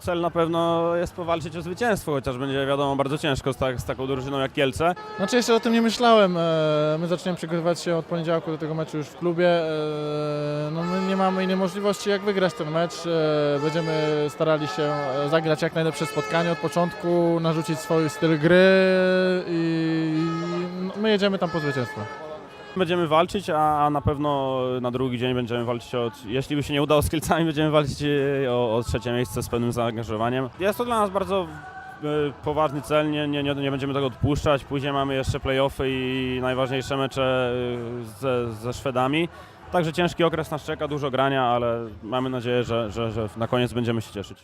cel na pewno jest powalczyć o zwycięstwo, chociaż będzie wiadomo bardzo ciężko z, tak, z taką drużyną jak Kielce. Znaczy jeszcze o tym nie myślałem. E, My zaczniemy przygotowywać się od poniedziałku do tego meczu już w klubie. E, No my nie mamy innej możliwości jak wygrać ten mecz. E, Będziemy starali się zagrać jak najlepsze spotkanie od początku, narzucić swój styl gry i no, my jedziemy tam po zwycięstwo. Będziemy walczyć, a, a na pewno na drugi dzień będziemy walczyć o, jeśli by się nie udało z Kielcami, będziemy walczyć e, o, o trzecie miejsce z pełnym zaangażowaniem. Jest to dla nas bardzo e, poważny cel, nie, nie, nie, będziemy tego odpuszczać. Później mamy jeszcze playoffy i najważniejsze mecze e, ze, ze Szwedami. Także ciężki okres nas czeka, dużo grania, ale mamy nadzieję, że, że, że na koniec będziemy się cieszyć.